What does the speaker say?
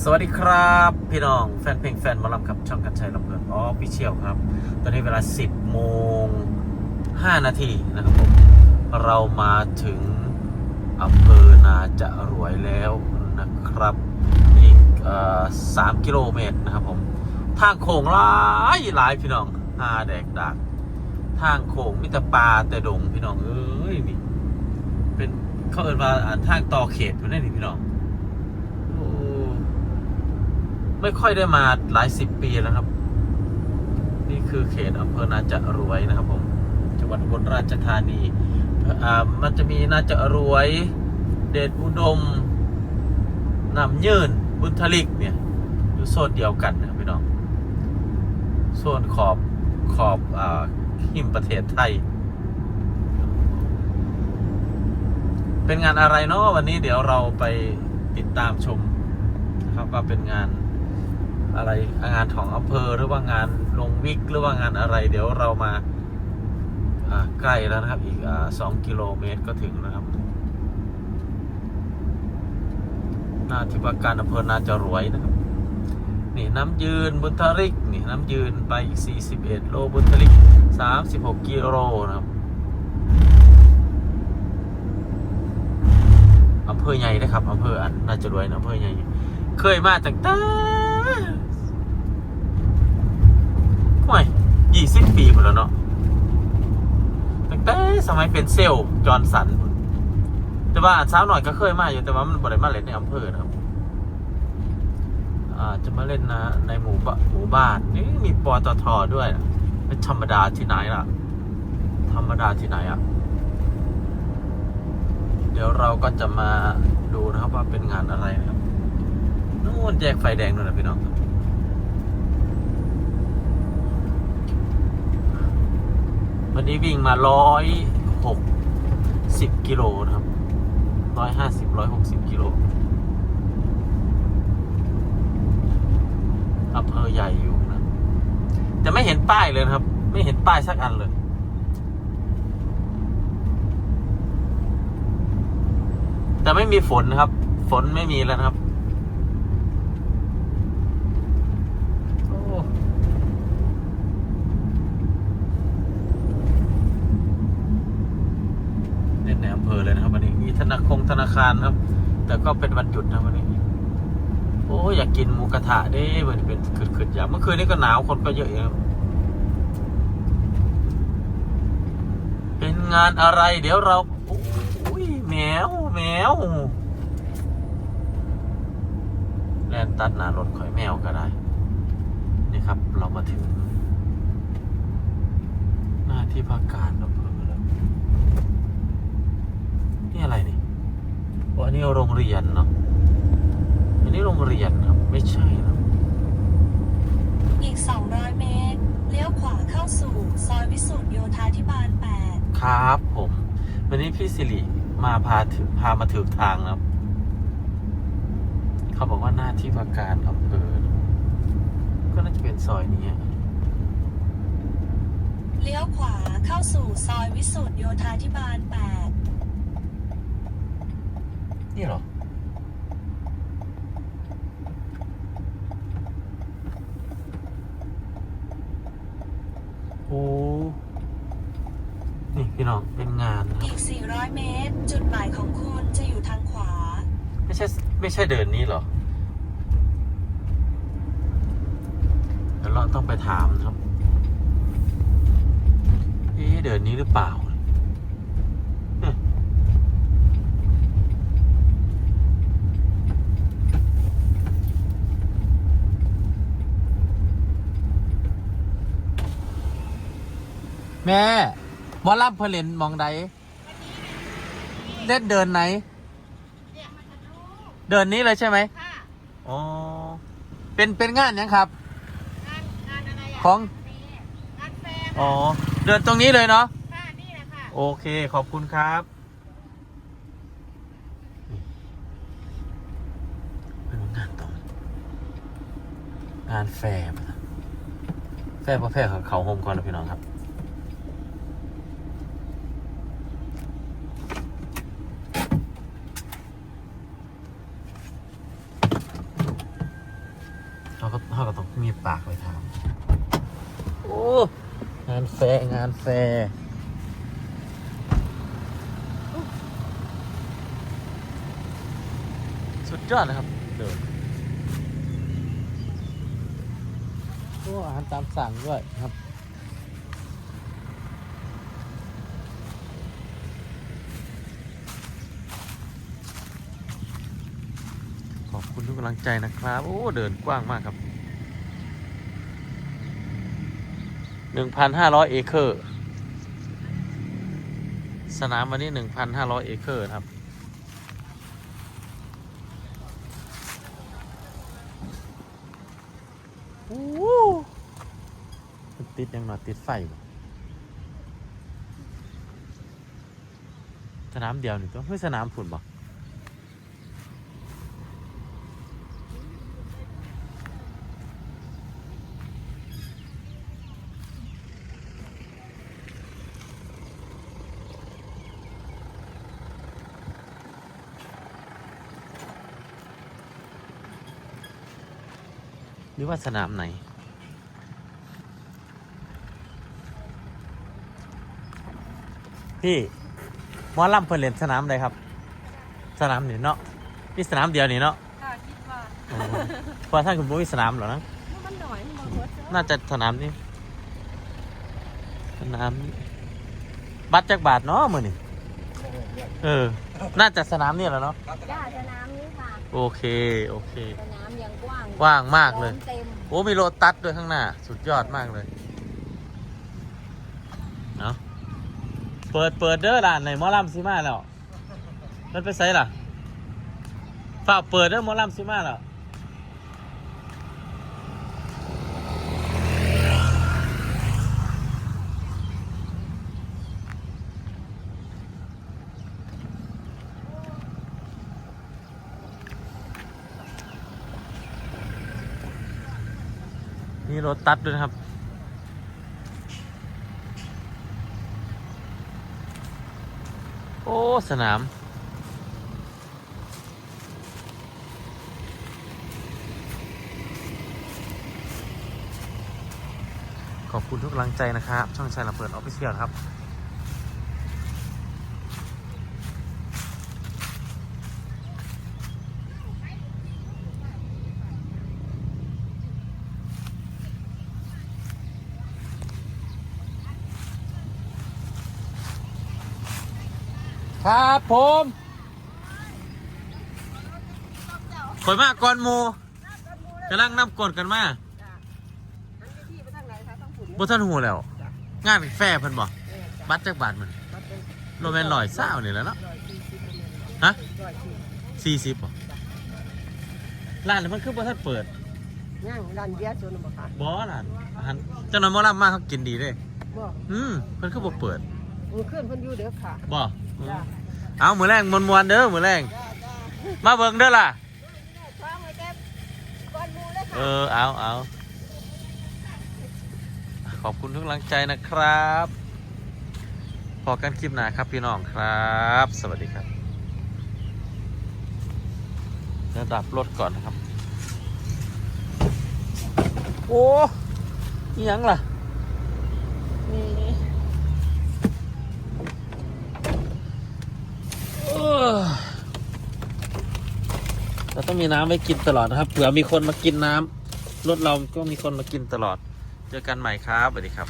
สวัสดีครับ พี่น้องแฟนเพลงแฟนมอลำครับ ช่องกันชัยลำเพลินออฟฟิเชียลครับ ตอนนี้เวลา 10 โมง 5 นาทีนะครับผม เรามาถึงอำเภอนาจะรวยแล้วนะครับอีกเอ่อ3กิโลเมตรนะครับผม ทางโค้งหลายหลายพี่น้องหาแดกดักทางโค้งมิตรปลาแต่ดงพี่น้องเอ้ยนี่เป็นเขาเอินว่าอ่าทางต่อเขตอยู่นั่นนี่พี่น้อง โอ้ ไม่ค่อยได้มาหลายสิบปีแล้วครับ นี่คือเขตอำเภอนาจะรวยนะครับผมจังหวัดอุบลราชธานีอ่ามันจะมีนาจะรวย เดชอุดมน้ำยืนบุญทลิกเนี่ยอยู่โซนเดียวกันนะพี่น้องโซนขอบขอบอ่าหิมประเทศไทย เป็นงานอะไรเนาะวันนี้เดี๋ยวเราไปติดตามชมนะครับว่าเป็นงาน อะไรงานของอำเภอหรือว่างานลงวิกหรือว่างานอะไร เดี๋ยวเรามาใกล้แล้วนะครับ อีกสองกิโลเมตรก็ถึงนะครับหน้าที่ว่าการอำเภอนาจะรวยนะครับนี่น้ำยืนบุญทริกนี่น้ำยืนไปอีก 41 โลบุญทริก 36 กิโลนะครับอำเภอใหญ่นะครับอำเภออันน่าจะรวยนะอำเภอใหญ่ เคยมาตั้งแต่ห่ว ยี่สิบปีหมดแล้วเนาะตั้งแต่สมัยเป็นเซลล์จอร์นสัน แต่ว่าเช้าหน่อยก็เคยมาอยู่แต่ว่ามันบ่ได้มาเล่นในอำเภอนะครับอาจะมาเล่นนะในหมู่บ้านหมู่บ้านนี่มีปตทด้วยนะธรรมดาที่ไหนล่ะ ธรรมดาที่ไหนอะ เดี๋ยวเราก็จะมาดูนะครับว่าเป็นงานอะไรนะครับนู่นแยกไฟแดงนู่นนะพี่น้องครับ วันนี้วิ่งมาร้อยหกสิบกิโลนะครับร้อยห้าสิบร้อยหกสิบกิโลอำเภอใหญ่อยู่นะ แต่ไม่เห็นป้ายเลยนะครับ ไม่เห็นป้ายสักอันเลย แต่ไม่มีฝนนะครับ ฝนไม่มีแล้วนะครับ โอ้เล่นในอำเภอเลยนะครับวันนี้ มี ธนาคารครับ แต่ก็เป็นวันหยุดนะวันนี้ โอ้อยากกินหมูกระทะเด้มันเป็นขึ้นๆอย่างเมื่อคืนนี้ก็หนาวคนก็เยอะอยู่ครับเป็นงานอะไร เดี๋ยวเราโอ้ยแมวแมวแลนตัดหน้ารถข่อยแมวก็ได้นี่ครับ เรามาถึง หน้าที่พักการแล้วนี่อะไรนี่โอ้อั นนี้โรงเรียนเนาะ อันนี้โรงเรียนครับ ไม่ใช่นะอีก 200 เมตร เลี้ยวขวาเข้าสู่ซอยวิสุทธิโยธาธิบาล 8 ครับผม วันนี้พี่สิริมาพาถึงพามาถึงทางนะครับ เขาบอกว่าหน้าที่ว่าการอำเภอ ก็น่าจะเป็นซอยนี้อะเลี้ยวขวาเข้าสู่ซอยวิสุทธิโยธาธิบาล นี่เหรอ โอ้ นี่พี่น้องเป็นงานนะ8ครับอีก 400 เมตร จุดหมายของคุณจะอยู่ทางขวา ไม่ใช่ไม่ใช่เดินนี้เหรอเดี๋ยวเราต้องไปถามนะครับ เอ๊ะเดินนี้หรือเปล่า แม่หมอลำเพลินมองใดเล่นเดินไหน เดินนี้เลยใช่ไหมค่ะอ๋อ เป็นเป็นงานยังครับงานงานอะไรอะของนี่งานแฟร์อ๋อ เดินตรงนี้เลยเนาะค่ะนี่แหละค่ะโอเค ขอบคุณครับ เป็นงานตรง งานแฟร์ปะแฟร์ประแฟร์ของเขาโฮมก่อนนะพี่น้องครับ ก็เขาก็ต้องมีปากไว้ทำโอ้งานแฟ ร์งานแฟร์สุดยอดนะครับเดินโอ้อาหารตามสั่งด้วยครับขอบคุณทุกกำลังใจนะครับ โอ้ เดินกว้างมากครับ หนึ่งพันห้าร้อยเอเคอร์ สนามวันนี้หนึ่งพันห้าร้อยเอเคอร์ครับ ติดยังหนอติดไฟสนามเดียวนี่ตัวเฮ้สนามฝุ่นบ่ หรือว่าสนามไหน พี่หมอลำเพิ่นเล่นสนามใดครับ สนามนี่เนาะนี่สนามเดียวนี่เนาะค่ะคิดว่าอ๋อเพราะท่านคุณบุ้ยสนามเหรอนะ มันหน่อยมันบางคนน่าจะสนามนี้ สนามนี้บัตรจักบาทเนาะมือนี่เออ น่าจะสนามนี่แหละเนาะ จ้าสนามนี้ค่ะ โอเค โอเค สนามยังกว้างกว้างมากเลยพร้อเต็มโอ้มีโรตัสด้วยข้างหน้า สุดยอดมากเลยเนาะเปิดเปิดเด้อร้านไหนหมอลำซิมาแล้วมันไปไซล่ะฝากเปิดเด้อหมอลำซิมาแล้ว มีโรตัดด้วยนะครับ โอ้ สนาม ขอบคุณทุกกำลังใจนะครับ ช่องชายลำเปิดออฟฟิเชียลครับ ครับผมข่อยมาก่อนหมูกำลังนับกดกันมาบ่ท่านหูแล้ว งานแฟร์เพิ่นบอกบัตรจักบาทมันโรแมนลอยเศร้านี่แหล้วเนาะฮะสี่สิบบ่ร้านนี้มันคือบ่ท่านเปิดย่างดันเบียร์ชนบ่ค่ะบ่ร้านอาหารเจ้าหน้าหมอลำมาเขากินดีเด้บ่อืมเพิ่นคือบ่เปิด มือขึ้นเพิ่นอยู่เด้อค่ะบ่จ้า เอามือแรงมวนๆเด้อมือแรงจ้าจ้ามาเบิ่งเด้อล่ะช่างไว้แก้ก้อนหมูเลยเอค่ะอเอาเอาขอบคุณทุกกำลังใจนะครับพอกันคลิปหน้าครับพี่น้องครับ สวัสดีครับระดับรถก่อนนะครับ โอ้ยยังล่ะ นี่เออเรา ต้องมีน้ำไว้กินตลอดนะครับ เผื่อมีคนมากินน้ำรถเราก็มีคนมากินตลอด เจอกันใหม่ครับสวัสดีครับ